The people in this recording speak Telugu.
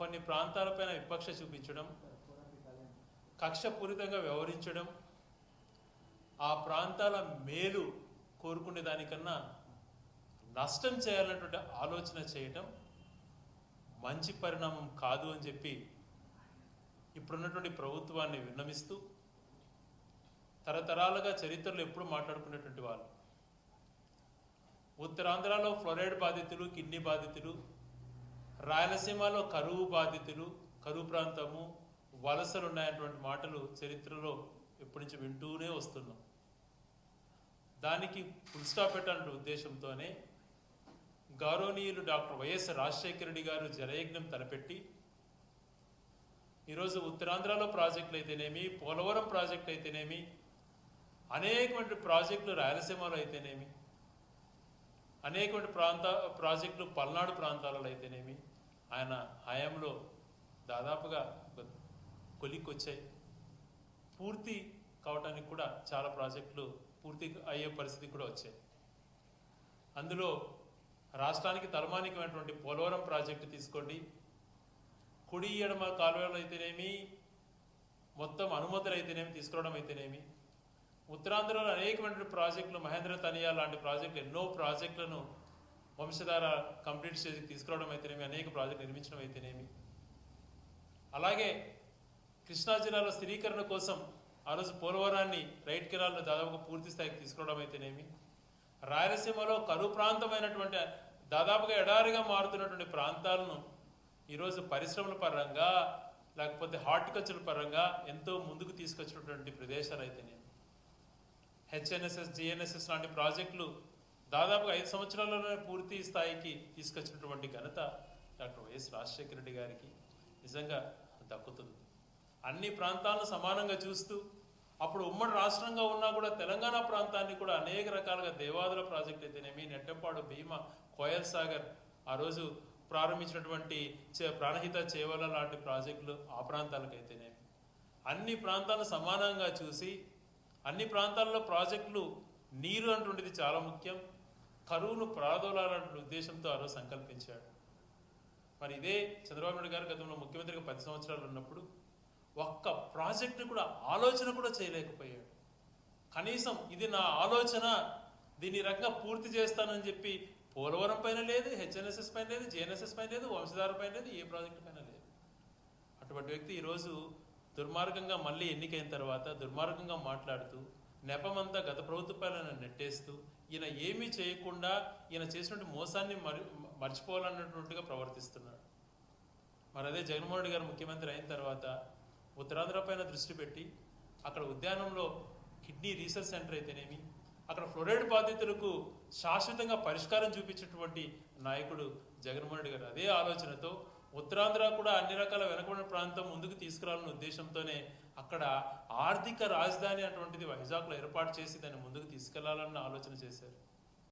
కొన్ని ప్రాంతాలపైన విపక్ష చూపించడం కక్షపూరితంగా వ్యవహరించడం ఆ ప్రాంతాల మేలు కోరుకునే దానికన్నా నష్టం చేయాలన్నటువంటి ఆలోచన చేయటం మంచి పరిణామం కాదు అని చెప్పి ఇప్పుడున్నటువంటి ప్రభుత్వాన్ని విన్నమిస్తూ తరతరాలుగా చరిత్రలో ఎప్పుడు మాట్లాడుకునేటువంటి వాళ్ళు ఉత్తరాంధ్రలో ఫ్లోరైడ్ బాధితులు కిడ్నీ బాధితులు రాయలసీమలో కరువు బాధితులు కరువు ప్రాంతము వలసలు ఉన్నాయన్నటువంటి మాటలు చరిత్రలో ఎప్పటి నుంచి వింటూనే వస్తున్నాం. దానికి ఫుల్ స్టాప్ పెట్టాలనే ఉద్దేశంతోనే గౌరవనీయులు డాక్టర్ వైఎస్ రాజశేఖర రెడ్డి గారు జలయజ్ఞం తలపెట్టి ఈరోజు ఉత్తరాంధ్రలో ప్రాజెక్టులు అయితేనేమి పోలవరం ప్రాజెక్టు అయితేనేమి అనేకమైన ప్రాజెక్టులు రాయలసీమలో అయితేనేమి అనేకమైన ప్రాంత ప్రాజెక్టులు పల్నాడు ప్రాంతాలలో అయితేనేమి ఆయన హయాంలో దాదాపుగా కొలిక్కొచ్చాయి. పూర్తి కావటానికి కూడా చాలా ప్రాజెక్టులు పూర్తి అయ్యే పరిస్థితి కూడా వచ్చాయి. అందులో రాష్ట్రానికి తలమానికమైనటువంటి పోలవరం ప్రాజెక్టు తీసుకోండి. కుడి ఎడమ కాలువలు అయితేనేమి మొత్తం అనుమతులు అయితేనేమి తీసుకురావడం అయితేనేమి ఉత్తరాంధ్రలో అనేకమైన ప్రాజెక్టులు మహేంద్ర తనియా లాంటి ప్రాజెక్టులు ఎన్నో ప్రాజెక్టులను వంశధార కంప్లీట్ స్టేజ్కి తీసుకురావడం అయితేనేమి అనేక ప్రాజెక్టులు నిర్మించడం అయితేనేమి. అలాగే కృష్ణా జిల్లాలో స్థిరీకరణ కోసం ఆ రోజు పోలవరాన్ని రైట్ కిరాలను దాదాపుగా పూర్తి స్థాయికి తీసుకురావడం అయితేనేమి. రాయలసీమలో కరువు ప్రాంతమైనటువంటి దాదాపుగా ఎడారిగా మారుతున్నటువంటి ప్రాంతాలను ఈరోజు పరిశ్రమల పరంగా లేకపోతే హార్టికల్చర్ పరంగా ఎంతో ముందుకు తీసుకొచ్చినటువంటి ప్రదేశాలు అయితేనేమి. హెచ్ఎన్ఎస్ఎస్ జిఎన్ఎస్ఎస్ లాంటి ప్రాజెక్టులు దాదాపుగా ఐదు సంవత్సరాల్లోనే పూర్తి స్థాయికి తీసుకొచ్చినటువంటి ఘనత డాక్టర్ వైఎస్ రాజశేఖర రెడ్డి గారికి నిజంగా దక్కుతుంది. అన్ని ప్రాంతాలను సమానంగా చూస్తూ అప్పుడు ఉమ్మడి రాష్ట్రంగా ఉన్నా కూడా తెలంగాణ ప్రాంతాన్ని కూడా అనేక రకాలుగా దేవాదుల ప్రాజెక్ట్ అయితేనేమి నెట్టంపాడు భీమా కోయల్ సాగర్ ఆ రోజు ప్రారంభించినటువంటి చే- ప్రాణహిత చేవల లాంటి ప్రాజెక్టులు ఆ ప్రాంతాలకైతేనేమి. అన్ని ప్రాంతాలను సమానంగా చూసి అన్ని ప్రాంతాల్లో ప్రాజెక్టులు నీరు అంటుండేది చాలా ముఖ్యం. కరువును ప్రాదోలాలనే ఉద్దేశంతో ఆ రోజు సంకల్పించాడు. మరి ఇదే చంద్రబాబు నాయుడు గారు గతంలో ముఖ్యమంత్రిగా పది సంవత్సరాలు ఉన్నప్పుడు ఒక్క ప్రాజెక్టు కూడా ఆలోచన కూడా చేయలేకపోయాడు. కనీసం ఇది నా ఆలోచన దీని ఈ రకంగా పూర్తి చేస్తానని చెప్పి పోలవరం పైన లేదు హెచ్ఎన్ఎస్ఎస్ పైన లేదు జేఎన్ఎస్ఎస్ పైన లేదు వంశధార పైన లేదు ఏ ప్రాజెక్టు పైన లేదు. అటువంటి వ్యక్తి ఈరోజు దుర్మార్గంగా మళ్ళీ ఎన్నికైన తర్వాత దుర్మార్గంగా మాట్లాడుతూ నెపమంతా గత ప్రభుత్వపాలన నెట్టేస్తూ ఈయన ఏమీ చేయకుండా ఈయన చేసినటువంటి మోసాన్ని మరి మర్చిపోవాలన్నట్టుగా ప్రవర్తిస్తున్నాడు. మరి అదే జగన్మోహన్ రెడ్డి గారు ముఖ్యమంత్రి అయిన తర్వాత ఉత్తరాంధ్ర పైన దృష్టి పెట్టి అక్కడ ఉద్యానంలో కిడ్నీ రీసెర్చ్ సెంటర్ అయితేనేమి అక్కడ ఫ్లోరైడ్ బాధితులకు శాశ్వతంగా పరిష్కారం చూపించినటువంటి నాయకుడు జగన్మోహన్ రెడ్డి గారు. అదే ఆలోచనతో ఉత్తరాంధ్ర కూడా అన్ని రకాల వెనకబడిన ప్రాంతం ముందుకు తీసుకురావాలన్న ఉద్దేశంతోనే అక్కడ ఆర్థిక రాజధాని అటువంటిది వైజాగ్లో ఏర్పాటు చేసి దాన్ని ముందుకు తీసుకెళ్ళాలన్న ఆలోచన చేశారు.